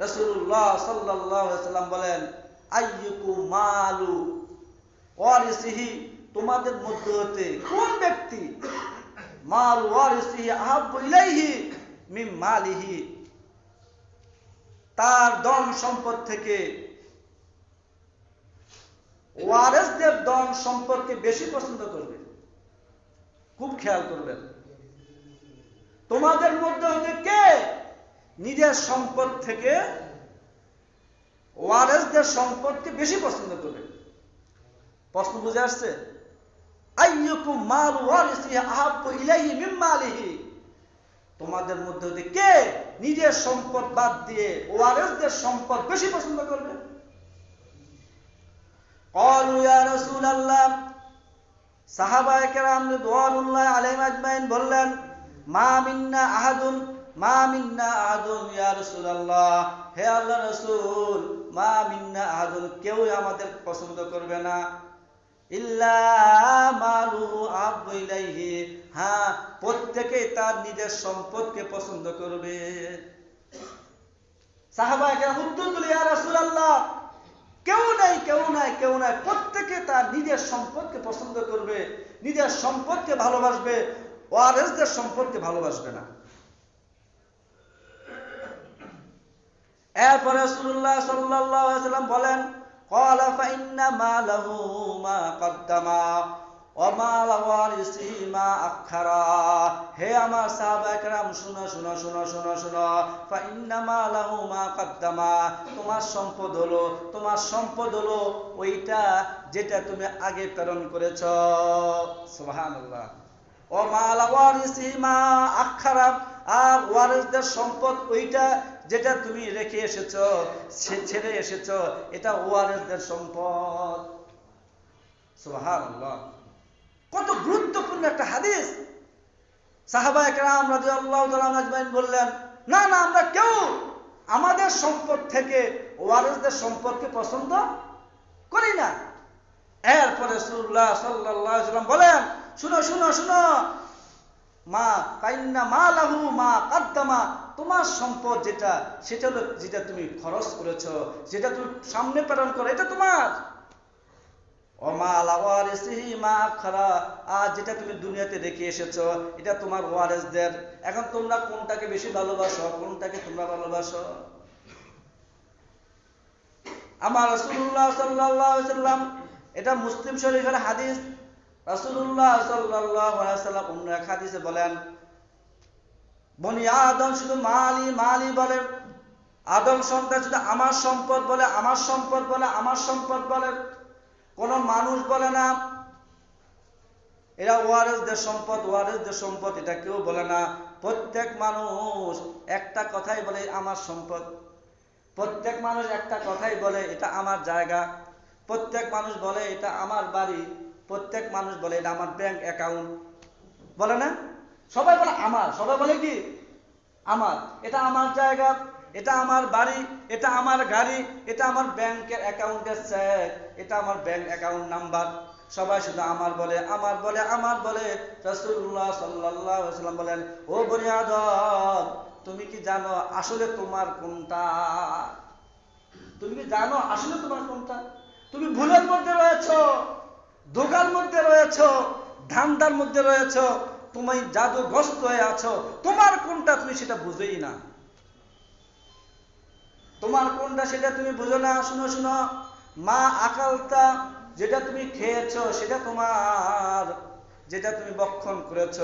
রসুল্লাহ সাল্লাম বলেন, আইয়ুকু মালু? ওয়ারিসিহি, তোমাদের মধ্যে হতে কোন ব্যক্তি? মাল ওয়ারিসিহি আহাব্বু ইলাইহি মালিহি। তার ধন সম্পদ থেকে ওয়ারেসদের ধন সম্পর্কে বেশি পছন্দ করবে। খুব খেয়াল করবেন। তোমাদের মধ্যে হতে কে নিজের সম্পদ থেকে ওয়ারেসদের সম্পদকে বেশি পছন্দ করবে। প্রশ্ন বুঝে আসছে? তোমাদের মধ্যে হতে কে নিজের সম্পদ বাদ দিয়ে ওয়ারেসদের সম্পদ বেশি পছন্দ করবে? সাহাবায় কেরাম দোয়ানুল্লাহ আজমাইন বললেন, মা মিন্না আহাদুন মা মিন্না আহাদুন ইয়া রাসূলুল্লাহ। হে আল্লাহ রাসূল, মা মিন্না আহাদুন কেউ আমাদের পছন্দ করবে না। ইল্লা ইলাইহি হ্যাঁ তার নিজের সম্পদকে পছন্দ করবে। কেরাম উত্তর দিল, ইয়া রাসূলুল্লাহ, কেউ নাই কেউ নাই কেউ নাই, প্রত্যেকে তার নিজের সম্পদকে পছন্দ করবে, নিজের সম্পদকে ভালোবাসবে, ওয়ারেসদের সম্পদকে ভালোবাসবে না। এরপরে রসুল্লাহ সাল্লাম বলেন তোমার সম্পদ হলো, তোমার সম্পদ হলো ওইটা যেটা তুমি আগে প্রেরণ করেছ। সোহান ও মালা ওয়ারিসিমা আক্ষারাম আর ওয়ারিসদের সম্পদ ওইটা যেটা তুমি রেখে এসেছ ছেড়ে এসেছ, এটা ওয়ারিসদের সম্পদ। কত গুরুত্বপূর্ণ একটা হাদিস। সাহাবা বললেন, না না, আমরা কেউ আমাদের সম্পদ থেকে ওয়ারিসদের সম্পদকে পছন্দ করি না। এরপরে সাল্লাল্লাহু সাল্লাম বলেন, শুনো শুনো শুনো। মা কাইন্না মা লাহু মা কাদ্দামা তোমার সম্পদ যেটা, সেটা হলো যেটা তুমি খরচ করেছ, যেটা তুমি সামনে প্রেরণ করো, এটা তোমার। আর যেটা তুমি দুনিয়াতে রেখে এটা তোমার ওয়ারেসদের। এখন তোমরা কোনটাকে বেশি ভালোবাসো, কোনটাকে তোমরা ভালোবাসো? আমার আলাইহি সাল্লাম, এটা মুসলিম শরীফের হাদিস। রাসূলুল্লাহ সাল্লাল্লাহু আলাইহি সাল্লাম অন্য এক হাদিসে বলেন বনি আদম শুধু মালি মালি বলে। আদম সন্তান শুধু আমার সম্পদ বলে, আমার সম্পদ বলে, আমার সম্পদ বলে। কোন মানুষ বলে না। এরা ওয়ারেসদের সম্পদ ওয়ারেসদের সম্পদ, এটা কেউ বলে না। প্রত্যেক মানুষ একটা কথাই বলে, আমার সম্পদ। প্রত্যেক মানুষ একটা কথাই বলে, এটা আমার জায়গা। প্রত্যেক মানুষ বলে, এটা আমার বাড়ি। প্রত্যেক মানুষ বলে, এটা আমার ব্যাংক অ্যাকাউন্ট বলে না? সবাই বলে আমার, সবাই বলে কি? আমার। এটা আমার জায়গা, এটা আমার বাড়ি, এটা আমার গাড়ি, এটা আমার ব্যাংকের অ্যাকাউন্টের চেক এটা আমার ব্যাংক অ্যাকাউন্ট নাম্বার সবাই শুধু আমার বলে আমার বলে আমার বলে। সাল্লাল্লাহু সাল্লাম বলেন, ও আদম, তুমি কি জানো আসলে তোমার কোনটা? তুমি কি জানো আসলে তোমার কোনটা? তুমি ভুলের মধ্যে রয়েছো, ধোকার মধ্যে রয়েছো, ধান্দার মধ্যে রয়েছো তুমি জাদুগ্রস্ত হয়ে আছো, তোমার কোনটা তুমি সেটা বুঝেই না। তোমার কোনটা সেটা তুমি বুঝো না, শুনো শুনো। মা আকালতা যেটা তুমি খেয়েছো, সেটা তোমার, যেটা তুমি বক্ষণ করেছ,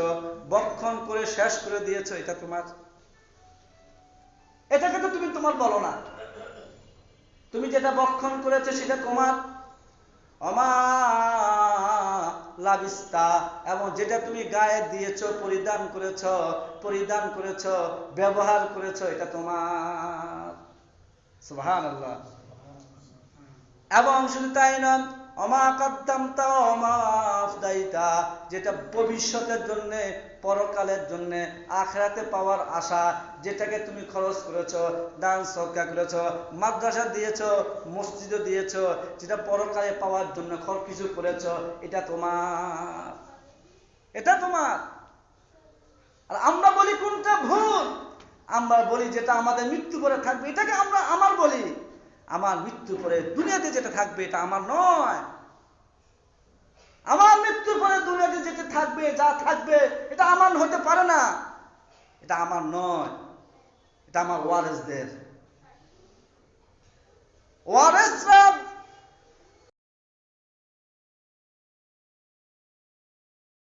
বক্ষণ করে শেষ করে দিয়েছ, এটা তোমার। এটাকে তো তুমি তোমার বলো না। তুমি যেটা বক্ষণ করেছ, সেটা তোমার। অমা লাবিস্তা, এবং যেটা তুমি গায়ে দিয়েছ, পরিধান করেছ পরিধান করেছ, ব্যবহার করেছ, এটা তোমার। সুবহান আল্লাহ এবং শুধু তাই নয় অমা অমা যেটা ভবিষ্যতের জন্য, পরকালের জন্য, আখরাতে পাওয়ার আশা, যেটাকে তুমি খরচ করেছ, দান সৎকার করেছ, মাদ্রাসা দিয়েছ, মসজিদও দিয়েছ, যেটা পরকালে পাওয়ার জন্য খর কিছু করেছ, এটা তোমার। এটা তোমার। আর আমরা বলি কোনটা ভুল? আমরা বলি যেটা আমাদের মৃত্যু করে থাকবে, এটাকে আমরা আমার বলি। আমার মৃত্যুর পরে দুনিয়াতে যেটা থাকবে এটা আমার নয়। আমার মৃত্যুর পরে দুনিয়াতে যেটা থাকবে, যা থাকবে, এটা আমার হতে পারে না। এটা আমার নয়। এটা আমার ওয়ারেসদের। ওয়ারেসরা